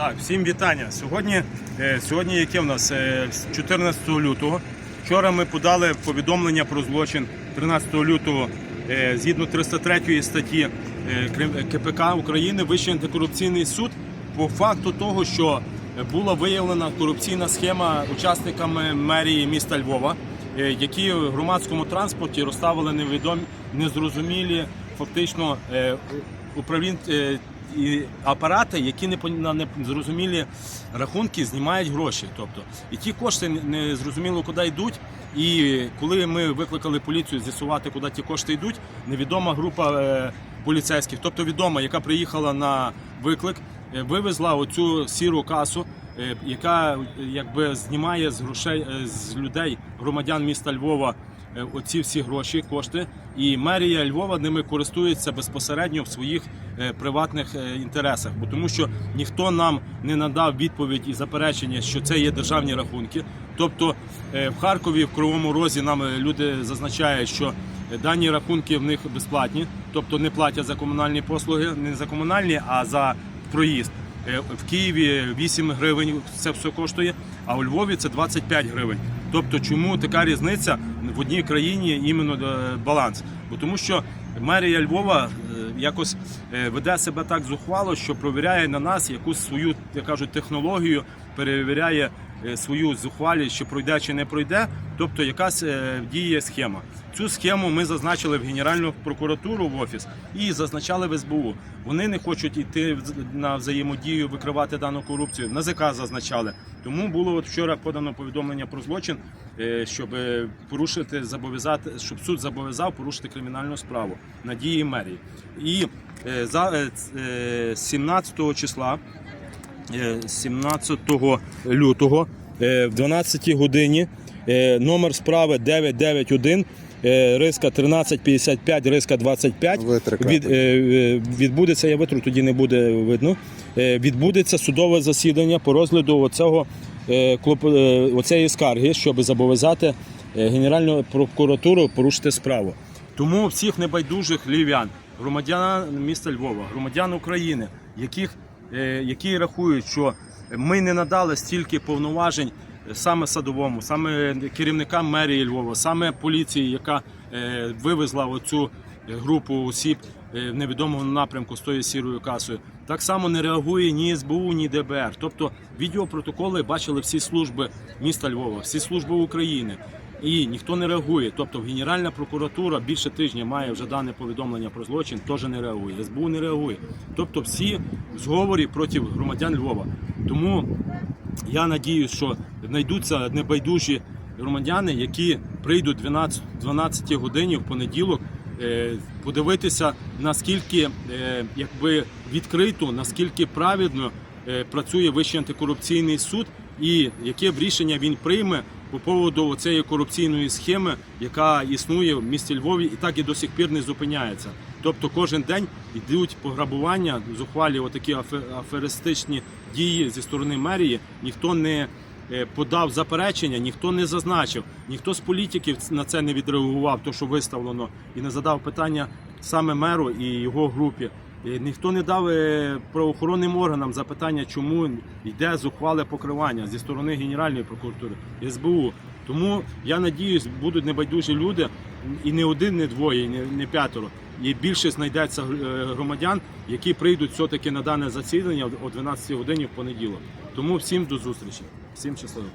Так, всім вітання. Сьогодні, е, сьогодні яке в нас? Е, 14 лютого. Вчора ми подали повідомлення про злочин 13 лютого е, згідно 303 статті е, КПК України Вищий антикорупційний суд по факту того, що була виявлена корупційна схема учасниками мерії міста Львова, е, які в громадському транспорті розставили невідомі незрозумілі фактично е, управлінь е, і апарати, які не на незрозумілі рахунки знімають гроші. Тобто, і ті кошти не- не зрозуміло куди йдуть. І коли ми викликали поліцію з'ясувати, куди ті кошти йдуть, невідома група е, поліцейських, тобто відома, яка приїхала на виклик, е, вивезла оцю сіру касу, е, яка е, якби знімає з грошей е, з людей, громадян міста Львова. Е, Оці всі гроші, кошти, і мерія Львова ними користується безпосередньо в своїх е, приватних е, інтересах, бо тому що ніхто нам не надав відповідь і заперечення, що це є державні рахунки. Тобто в Харкові, в Кривому Розі, нам люди зазначають, що дані рахунки в них безплатні, тобто не платять за комунальні послуги, не за комунальні, а за проїзд. В Києві 8 гривень це все коштує, а у Львові це 25 гривень. Тобто, чому така різниця в одній країні іменно е, баланс? Бо тому що мерія Львова е, якось е, веде себе так зухвало, що провіряє на нас якусь свою, як кажуть, технологію, перевіряє свою зухвалість, чи пройде чи не пройде. Тобто якась е, діє схема. Цю схему ми зазначили в Генеральну прокуратуру в офіс і зазначали в СБУ. Вони не хочуть йти на взаємодію, викривати дану корупцію. На ЗК зазначали. Тому було от вчора подано повідомлення про злочин, е, щоб е, порушити, зобов'язати, щоб суд зобов'язав порушити кримінальну справу на дії мерії. І за е, ц- е, 17 числа е, 17 лютого в 12 годині номер справи 991 е, риска 1355 риска 25 Витрикати. від, е, е, відбудеться, я витру, тоді не буде видно. Е, Відбудеться судове засідання по розгляду оцього, е, е, оцеї скарги, щоб зобов'язати е, Генеральну прокуратуру порушити справу. Тому всіх небайдужих львів'ян, громадян міста Львова, громадян України, яких, е, які рахують, що ми не надали стільки повноважень саме садовому, саме керівникам мерії Львова, саме поліції, яка е, вивезла оцю групу осіб е, в невідомому напрямку з тою сірою касою. Так само не реагує ні СБУ, ні ДБР. Тобто відеопротоколи бачили всі служби міста Львова, всі служби України. І ніхто не реагує. Тобто Генеральна прокуратура більше тижня має вже дане повідомлення про злочин, теж не реагує. СБУ не реагує. Тобто всі в зговорі проти громадян Львова. Тому я надіюсь, що знайдуться небайдужі громадяни, які прийдуть 12, 12 годині в понеділок. е, Подивитися наскільки е, якби відкрито, наскільки правильно е, працює Вищий антикорупційний суд, і яке б рішення він прийме по поводу цієї корупційної схеми, яка існує в місті Львові, і так і до сих пір не зупиняється. Тобто кожен день йдуть пограбування, зухвалі отакі афе- аферистичні дії зі сторони мерії. Ніхто не е, подав заперечення, ніхто не зазначив, ніхто з політиків на це не відреагував, то що виставлено, і не задав питання саме меру і його групі. Ніхто не дав е, правоохоронним органам запитання, чому йде зухвале покривання зі сторони Генеральної прокуратури СБУ. Тому я надіюсь, будуть небайдужі люди, і не один, не двоє, і не, не п'ятеро. І більше знайдеться е, громадян, які прийдуть все-таки на дане засідання о 12 годині в понеділок. Тому всім до зустрічі, всім щасливо.